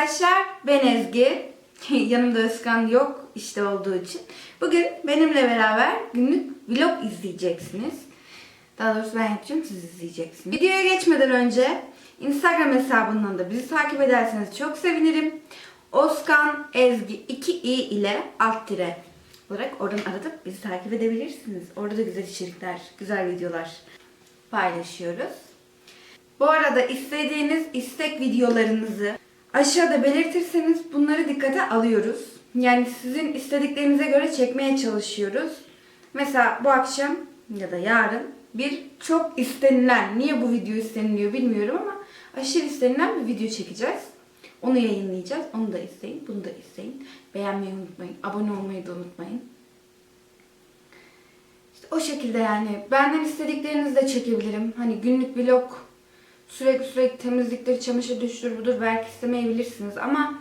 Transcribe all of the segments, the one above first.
arkadaşlar. Ben Ezgi. Yanımda Özkan yok işte olduğu için. Bugün benimle beraber günlük vlog izleyeceksiniz. Daha doğrusu ben yapacağım siz izleyeceksiniz. Videoya geçmeden önce Instagram hesabından da bizi takip ederseniz çok sevinirim. Oskan Ezgi 2i ile alt tire olarak oradan aratıp bizi takip edebilirsiniz. Orada da güzel içerikler, güzel videolar paylaşıyoruz. Bu arada istediğiniz istek videolarınızı aşağıda belirtirseniz bunları dikkate alıyoruz. Yani sizin istediklerinize göre çekmeye çalışıyoruz. Mesela bu akşam ya da yarın bir çok istenilen, niye bu video isteniliyor bilmiyorum ama aşırı istenilen bir video çekeceğiz. Onu yayınlayacağız. Onu da isteyin, bunu da isteyin. Beğenmeyi unutmayın, abone olmayı da unutmayın. İşte o şekilde yani. Benden istediklerinizi de çekebilirim. Hani günlük vlog sürekli sürekli temizliktir, çamaşır düştür budur belki istemeyebilirsiniz ama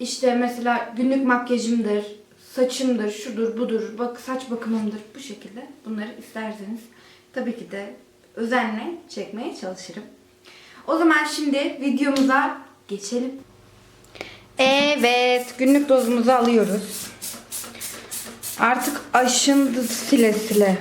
işte mesela günlük makyajımdır, saçımdır, şudur budur, bak saç bakımımdır bu şekilde bunları isterseniz tabii ki de özenle çekmeye çalışırım. O zaman şimdi videomuza geçelim. Evet, günlük dozumuzu alıyoruz. Artık aşındı sile sile.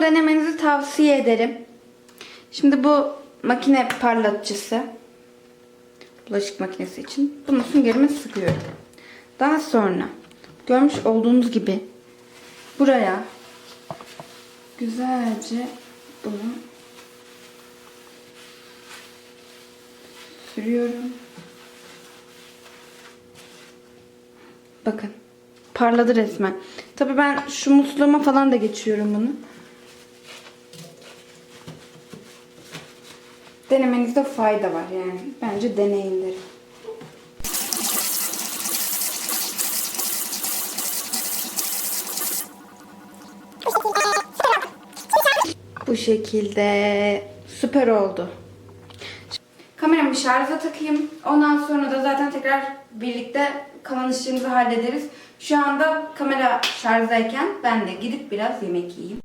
Denemenizi tavsiye ederim. Şimdi bu makine parlatıcısı. Bulaşık makinesi için. Bunu süngerime sıkıyorum. Daha sonra görmüş olduğunuz gibi buraya güzelce bunu sürüyorum. Bakın. Parladı resmen. Tabii ben şu musluğuma falan da geçiyorum bunu. Denemenizde fayda var yani. Bence deneyin derim. Bu şekilde süper oldu. Kameramı şarja takayım. Ondan sonra da zaten tekrar birlikte kalan işlerimizi hallederiz. Şu anda kamera şarjdayken ben de gidip biraz yemek yiyeyim.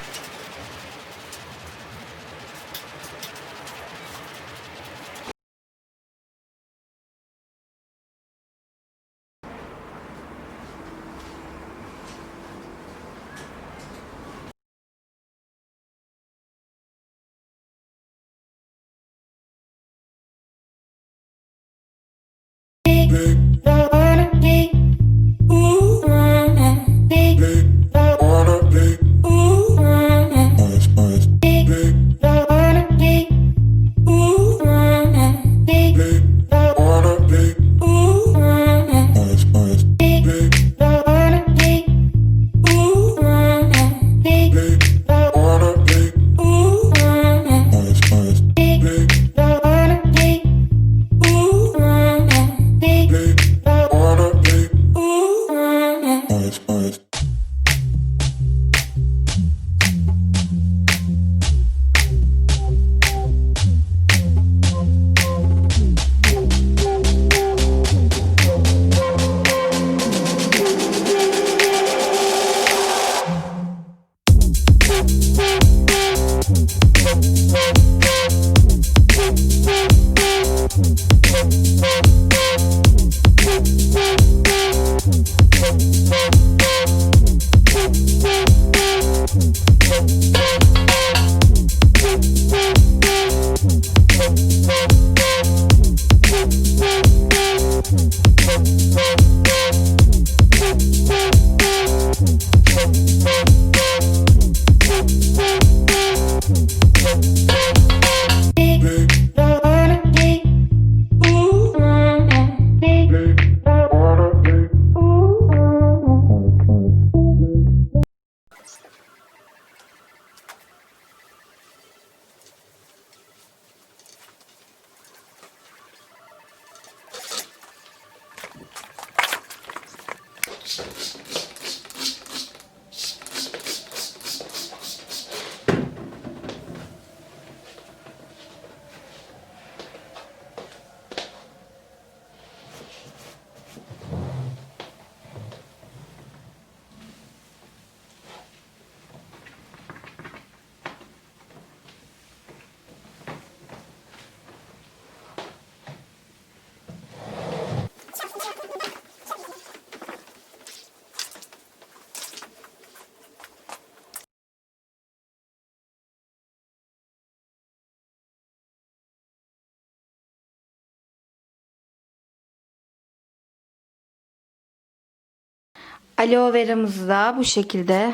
Aloe veramızı da bu şekilde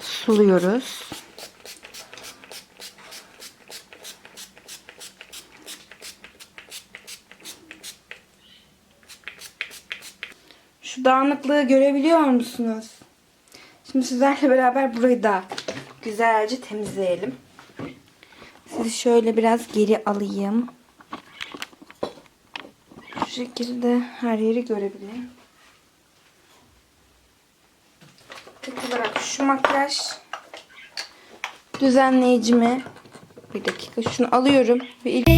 suluyoruz. Şu dağınıklığı görebiliyor musunuz? Şimdi sizlerle beraber burayı da güzelce temizleyelim. Sizi şöyle biraz geri alayım. Şu şekilde her yeri görebilirim. olarak şu makyaj düzenleyicimi bir dakika şunu alıyorum. Ve ilk...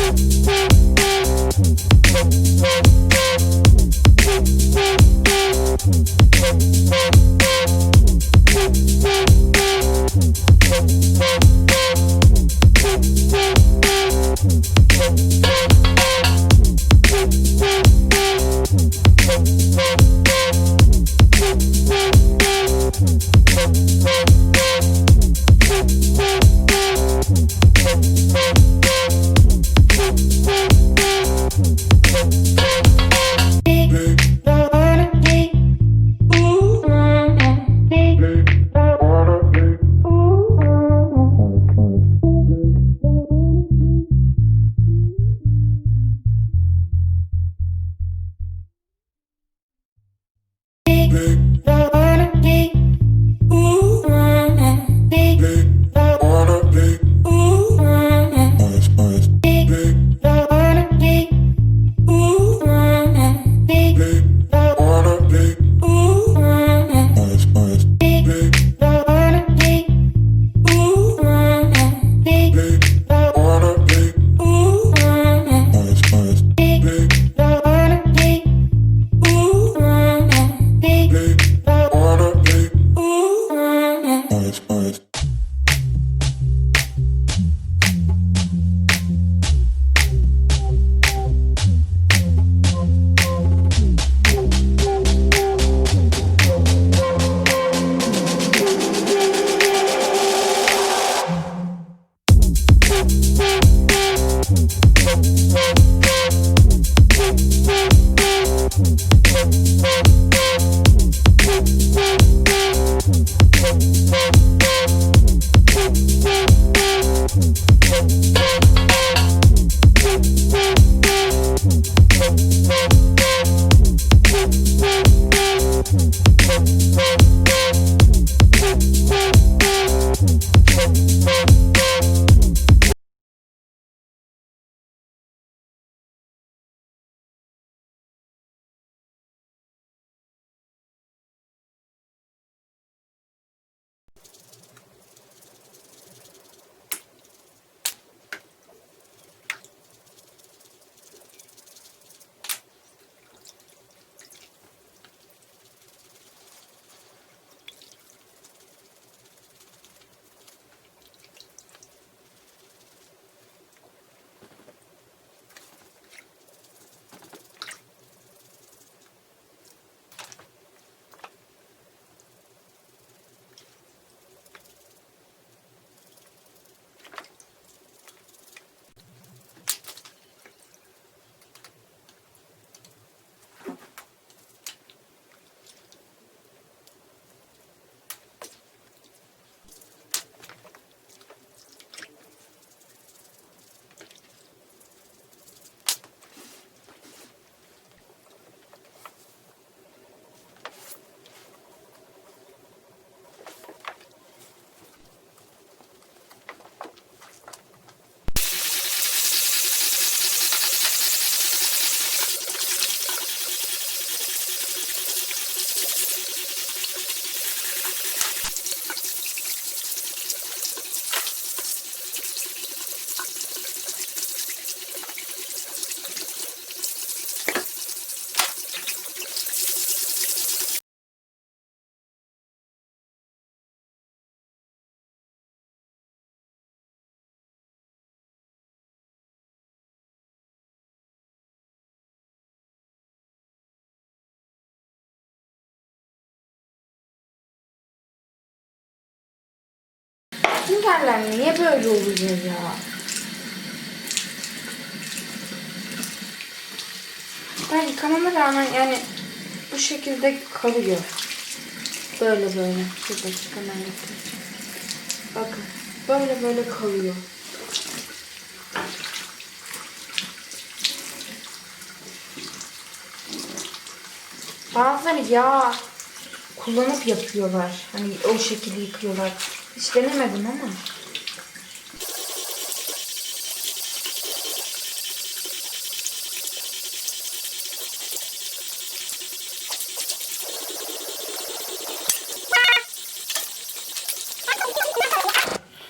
Thank Thank you. Süngerler niye böyle oluyor ya? Ben yıkamama rağmen yani bu şekilde kalıyor. Böyle böyle. Bir dakika ben göstereceğim. Bakın. Böyle böyle kalıyor. Bazıları yağ kullanıp yapıyorlar. Hani o şekilde yıkıyorlar. Hiç denemedim ama.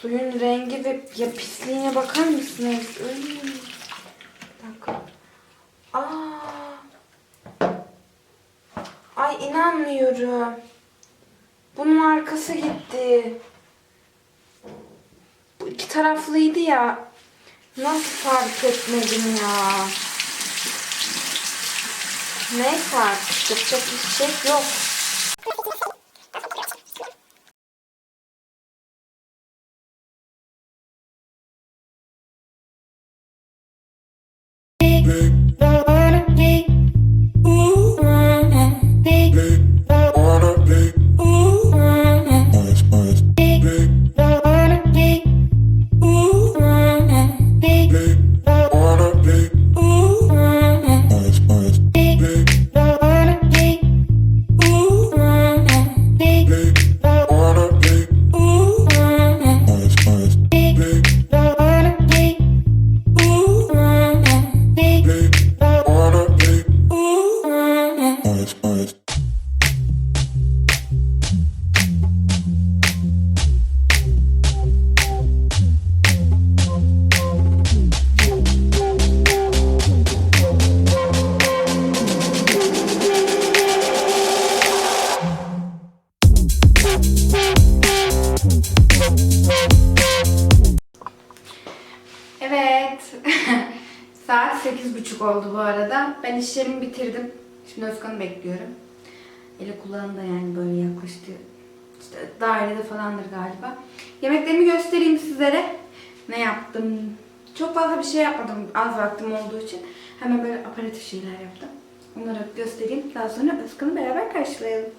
Suyun rengi ve ya pisliğine bakar mısınız? Etmedim ya? Neyse artık yapacak bir şey yok. Bitirdim. Şimdi Özkan'ı bekliyorum. Eli kulağında yani böyle yaklaştı. İşte dairede falandır galiba. Yemeklerimi göstereyim sizlere. Ne yaptım? Çok fazla bir şey yapmadım az vaktim olduğu için. Hemen böyle aparatif şeyler yaptım. Onları göstereyim. Daha sonra Özkan'ı beraber karşılayalım.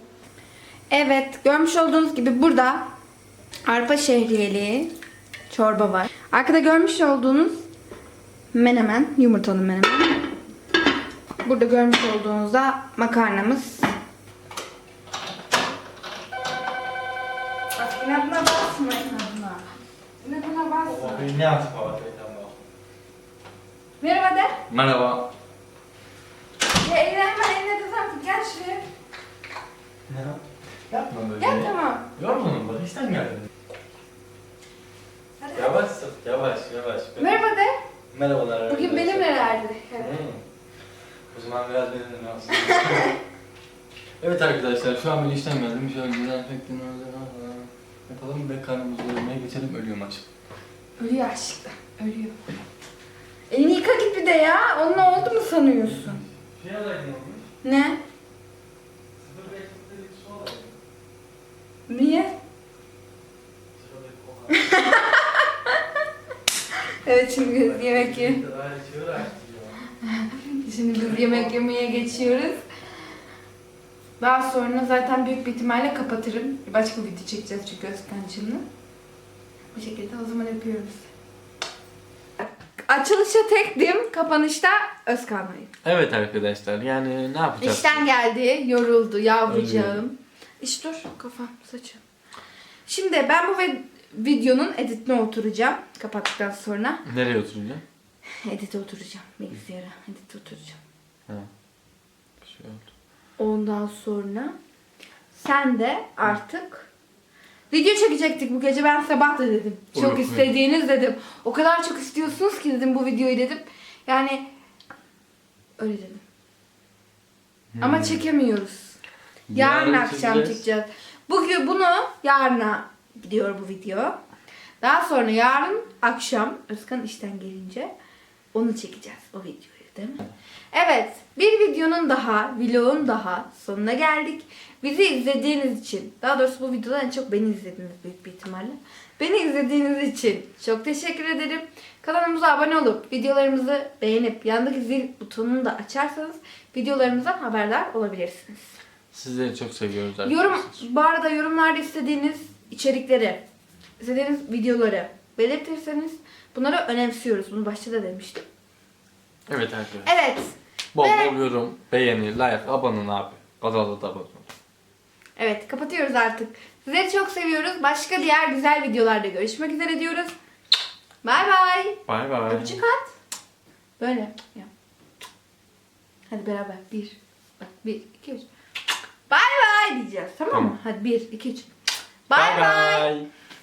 Evet, görmüş olduğunuz gibi burada arpa şehriyeli çorba var. Arkada görmüş olduğunuz menemen, yumurtalı menemen. Burada görmüş olduğunuzda makarnamız. Bak inadına basma inadına. İnadına basma. Ne telefonda? Merhaba de. Merhaba. Ya eline hemen eline de sen gel şuraya. Ne? Yapma böyle. Gel tamam. Yorgunum bak işten geldim. Hadi. Yavaş yavaş yavaş. Merhaba de. Merhabalar. Bugün benimle herhalde. Evet. Hmm. O zaman biraz benimle olsun. evet arkadaşlar şu an ben işten geldim. Şöyle dezenfektan yapalım ve karnımızı doyurmaya geçelim. Ölüyorum aşk. Ölüyor aşkım. Ölüyor. Elini yıka git bir de ya. Onunla oldu mu sanıyorsun? Şey alayım olmuş. Ne? 0.5 litrelik su alayım. Niye? 0.5 kola. Evet şimdi yemek ye. Daha içiyor açtı ya. Şimdi biz yemek yemeye geçiyoruz. Daha sonra zaten büyük bir ihtimalle kapatırım. Başka video çekeceğiz çünkü Özkan'cığımla. Bu şekilde o zaman sizi. Açılışa tektim, kapanışta Özkan'layım. Evet arkadaşlar yani ne yapacağız? İşten geldi, yoruldu yavrucağım. İş dur, kafam, saçım. Şimdi ben bu ve- videonun editine oturacağım kapattıktan sonra. Nereye oturacağım? Edite oturacağım, bilgisayara edite oturacağım. Ha. Şey oldu. Ondan sonra sen de artık video çekecektik bu gece ben sabah da dedim. Çok Olur. istediğiniz dedim. O kadar çok istiyorsunuz ki dedim bu videoyu dedim. Yani öyle dedim. Ama çekemiyoruz. Yarın Hmm. Yarın akşam çekeceğiz. çekeceğiz. Bugün bunu yarına gidiyor bu video. Daha sonra yarın akşam Özkan işten gelince Onu çekeceğiz o videoyu değil mi? Evet bir videonun daha, vlogun daha sonuna geldik. Bizi izlediğiniz için, daha doğrusu bu videoda en çok beni izlediniz büyük bir ihtimalle. Beni izlediğiniz için çok teşekkür ederim. Kanalımıza abone olup videolarımızı beğenip yandaki zil butonunu da açarsanız videolarımızdan haberdar olabilirsiniz. Sizleri çok seviyoruz arkadaşlar. Yorum, bu arada yorumlarda istediğiniz içerikleri, istediğiniz videoları belirtirseniz bunları önemsiyoruz. Bunu başta da demiştim. Evet arkadaşlar. Evet. Bol bol yorum, beğeni, like, abone olun abi. Kanala da abone olun. Evet kapatıyoruz artık. Sizleri çok seviyoruz. Başka diğer güzel videolarda görüşmek üzere diyoruz. Bay bay. Bay bay. Öpücük at. Böyle. Yap. Hadi beraber. Bir. Bak bir, iki, üç. Bay bay diyeceğiz. Tamam mı? Tamam. Hadi bir, iki, üç. Bay. bay.